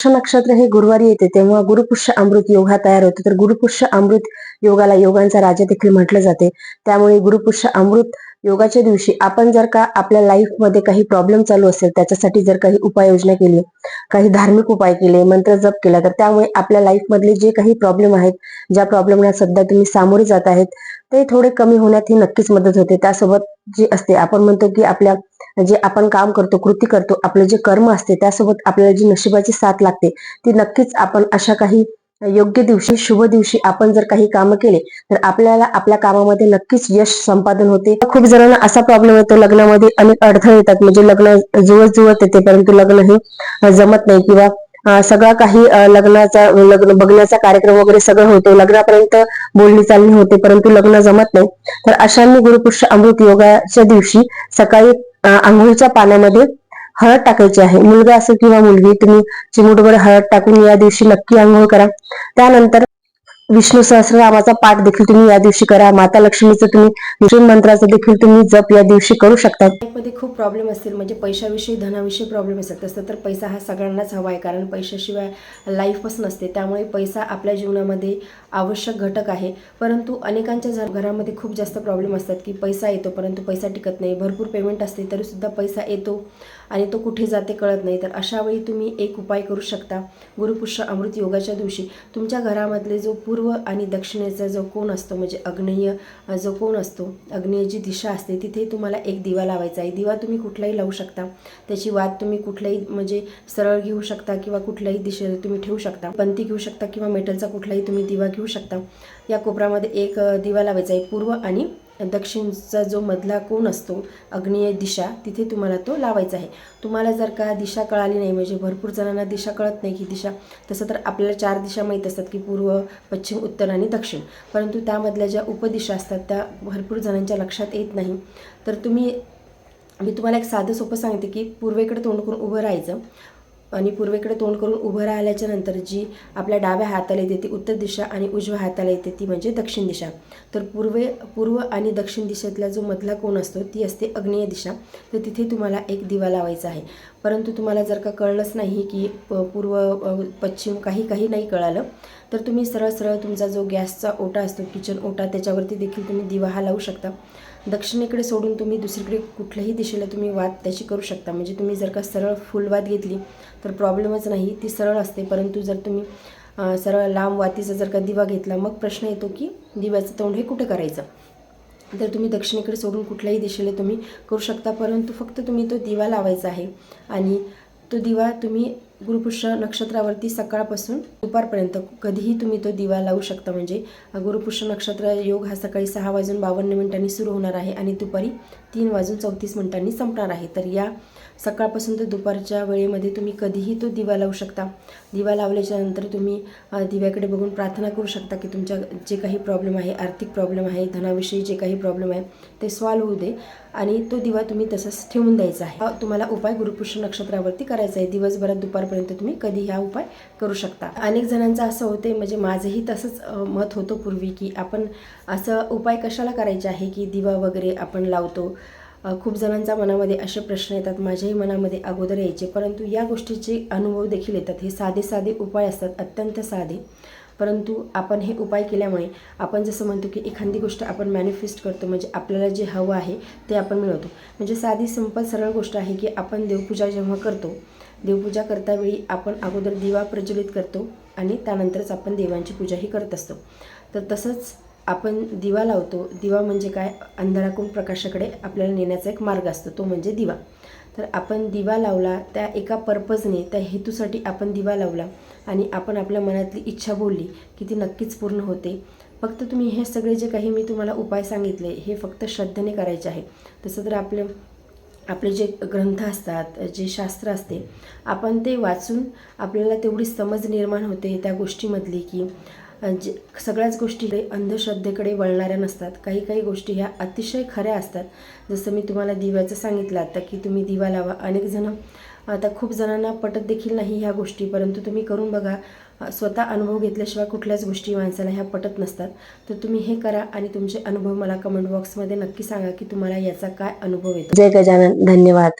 पुष्य नक्षत्र हे गुरुवारी येते. तेव्हा गुरुपुष्य अमृत योग हा तयार होतो. तर गुरुपुष्य अमृत योगाला योगांचा राजा देखील म्हटलं जाते. त्यामुळे गुरुपुष्य अमृत योगाच्या दिवशी आपण जर का आपल्या लाईफमध्ये काही प्रॉब्लेम चालू असेल त्याच्यासाठी जर काही उपाययोजना केली काही धार्मिक उपाय केले मंत्र जप केला तर त्यामुळे आपल्या लाईफ मधले जे काही प्रॉब्लेम आहेत ज्या प्रॉब्लेमला सध्या तुम्ही सामोरे जात आहेत ते थोडे कमी होण्यात ही नक्कीच मदत होते. त्यासोबत जे असते आपण म्हणतो की आपल्या जे आपण काम करतो कृती करतो आपले जे कर्म असते त्यासोबत आपल्याला जी नशिबाची साथ लागते ती नक्कीच आपण अशा काही योग्य दिवशी शुभ दिवशी आपण जर काही कामं केले तर आपल्याला आपल्या कामामध्ये नक्कीच यश संपादन होते. खूप जणांना असा प्रॉब्लेम येतो लग्नामध्ये अनेक अडथळे येतात. म्हणजे लग्न जुळत जुळत येते परंतु लग्न हे जमत नाही किंवा सगळा काही लग्नाचा लग्न बघण्याचा कार्यक्रम वगैरे सगळं होतो. लग्नापर्यंत बोलणी चालणी होते परंतु लग्न जमत नाही. तर अशांनी गुरुपुष्य अमृत योगाच्या दिवशी सकाळी आंघोळीच्या पाण्यामध्ये हळद टाकायची आहे. मुलगा असेल किंवा मुलगी तुम्ही चिमूटभर हळद टाकून या दिवशी नक्की आंघोळ करा. त्यानंतर विष्णू सहस्रनामाचा पाठ देखील तुम्ही या दिवशी करा. माता लक्ष्मीचं तुम्ही विष्णू मंत्राचा देखील तुम्ही जप या दिवशी करू शकता. मध्ये खूप प्रॉब्लेम असतील. म्हणजे पैशाविषयी धनाविषयी प्रॉब्लेम असतात. तसं तर पैसा हा सगळ्यांनाच हवा आहे. कारण पैशाशिवाय लाईफच नसते. त्यामुळे पैसा आपल्या जीवनामध्ये आवश्यक घटक आहे. परंतु अनेकांच्या जर घरामध्ये खूप जास्त प्रॉब्लेम असतात की पैसा येतो परंतु पैसा टिकत नाही. भरपूर पेमेंट असते तरीसुद्धा पैसा येतो आणि तो कुठे जाते कळत नाही. तर अशा वेळी तुम्ही एक उपाय करू शकता. गुरुपुष्य अमृत योगाच्या दिवशी तुमच्या घरामधले जो पूर पूर्व आणि दक्षिणेचा जो कोण असतो म्हणजे अग्नेय जो कोण असतो अग्नेय जी दिशा असते तिथे तुम्हाला एक दिवा लावायचा आहे. दिवा तुम्ही कुठलाही लावू शकता. त्याची वाद तुम्ही कुठलाही म्हणजे सरळ घेऊ शकता किंवा कुठल्याही दिशेला तुम्ही ठेवू शकता. पंथी घेऊ शकता किंवा मेटलचा कुठलाही तुम्ही दिवा घेऊ शकता. या कोपऱ्यामध्ये एक दिवा लावायचा आहे पूर्व आणि दक्षिणचा जो मधला कोण असतो अग्नेय दिशा तिथे तुम्हाला तो लावायचा आहे. तुम्हाला जर का दिशा कळाली नाही म्हणजे भरपूर जणांना दिशा कळत नाही की दिशा तसं तर आपल्याला चार दिशा माहीत असतात की पूर्व पश्चिम उत्तर आणि दक्षिण. परंतु त्यामधल्या ज्या उपदिशा असतात त्या भरपूर जणांच्या लक्षात येत नाही. तर तुम्ही मी तुम्हाला एक साधं सोपं सांगते की पूर्वेकडे तोंड करून उभं राहायचं. आणि पूर्वेकडे तोंड करून उभं राहिल्याच्या नंतर जी आपल्या डाव्या हाताला येते ती उत्तर दिशा आणि उजव्या हाताला येते ती म्हणजे दक्षिण दिशा. तर पूर्वे पूर्व आणि दक्षिण दिशेतला जो मधला कोण असतो ती असते अग्नेय दिशा. तर तिथे तुम्हाला एक दिवा लावायचा आहे. परंतु तुम्हाला जर का कळलंच नाही की प- पूर्व पश्चिम काही काही नाही कळालं तर तुम्ही सरळ सरळ तुमचा जो गॅसचा ओटा असतो किचन ओटा त्याच्यावरती देखील तुम्ही दिवा हा लावू शकता. दक्षिणेकडे सोडून तुम्ही दुसरीकडे कुठल्याही दिशेला तुम्ही वाद त्याची करू शकता. म्हणजे तुम्ही जर का सरळ फुल वाद घेतली तर प्रॉब्लेमच नाही. ती सरळ असते. परंतु जर तुम्ही सरळ लांब वातीचा जर का दिवा घेतला मग प्रश्न येतो की दिव्याचं तोंड हे कुठे करायचं? तर तुम्ही दक्षिणेकडे सोडून कुठल्याही दिशेला तुम्ही करू शकता. परंतु फक्त तुम्ही तो दिवा लावायचा आहे. आणि तो दिवा तुम्ही गुरुपुष्य नक्षत्रावरती सकाळपासून दुपारपर्यंत कधीही तुम्ही तो दिवा लावू शकता. म्हणजे गुरुपुष्य नक्षत्र योग हा सकाळी सहा वाजून बावन्न मिनिटांनी सुरू होणार आहे आणि दुपारी तीन वाजून चौतीस मिनिटांनी संपणार आहे. तर या सकाळपासून ते दुपारच्या वेळेमध्ये तुम्ही कधीही तो दिवा लावू शकता. दिवा लावल्याच्या नंतर तुम्ही दिव्याकडे बघून प्रार्थना करू शकता की तुमच्या जे काही प्रॉब्लेम आहे आर्थिक प्रॉब्लेम आहे धनाविषयी जे काही प्रॉब्लेम आहे ते सॉल्व्ह होऊ दे. आणि तो दिवा तुम्ही तसंच ठेवून द्यायचा आहे. तुम्हाला उपाय गुरुपुष्य नक्षत्रावरती करायचा आहे. दिवसभरात दुपारपर्यंत तुम्ही कधी हा उपाय करू शकता. अनेक जणांचं असं होते म्हणजे माझंही तसंच मत होतं पूर्वी की आपण असं उपाय कशाला करायचे आहे की दिवा वगैरे आपण लावतो. खूप जणांच्या मनामध्ये असे प्रश्न येतात माझ्याही मनामध्ये अगोदर यायचे. परंतु या गोष्टीचे अनुभव देखील येतात. हे साधे साधे उपाय असतात अत्यंत साधे. परंतु आपण हे उपाय केल्यामुळे आपण जसं म्हणतो की एखादी गोष्ट आपण मॅनिफेस्ट करतो म्हणजे आपल्याला जे हवं आहे ते आपण मिळवतो. म्हणजे साधी सिंपल सरळ गोष्ट आहे की आपण देवपूजा जेव्हा करतो देवपूजा करतावेळी आपण अगोदर दिवा प्रज्वलित करतो आणि त्यानंतरच आपण देवांची पूजाही करत असतो. तर तसंच आपण दिवा लावतो. दिवा म्हणजे काय? अंधाराकडून प्रकाशाकडे आपल्याला नेण्याचा एक मार्ग असतो. तो म्हणजे दिवा. तर आपण दिवा लावला त्या एका पर्पजने त्या हेतूसाठी आपण दिवा लावला आणि आपण आपल्या मनातली इच्छा बोलली की ती नक्कीच पूर्ण होते. फक्त तुम्ही हे सगळे जे काही मी तुम्हाला उपाय सांगितले हे फक्त श्रद्धेने करायचे आहे. तसं तर आपले आपले जे ग्रंथ असतात जे शास्त्र असते आपण ते वाचून आपल्याला तेवढी समज निर्माण होते त्या गोष्टीमधली की जे सगळ्याच गोष्टी अंधश्रद्धेकडे वळणाऱ्या नसतात. काही काही गोष्टी ह्या अतिशय खऱ्या असतात. जसं मी तुम्हाला दिव्याचं सांगितलं आता की तुम्ही दिवा लावा. अनेक जण आता खूप जणांना पटत देखील नाही ह्या गोष्टी. परंतु तुम्ही करून बघा स्वतः अनुभव घेतल्याशिवाय कुठल्याच गोष्टी माणसाला ह्या पटत नसतात. तर तुम्ही हे करा आणि तुमचे अनुभव मला कमेंट बॉक्समध्ये नक्की सांगा की तुम्हाला याचा काय अनुभव येतो. जय गजानन. धन्यवाद.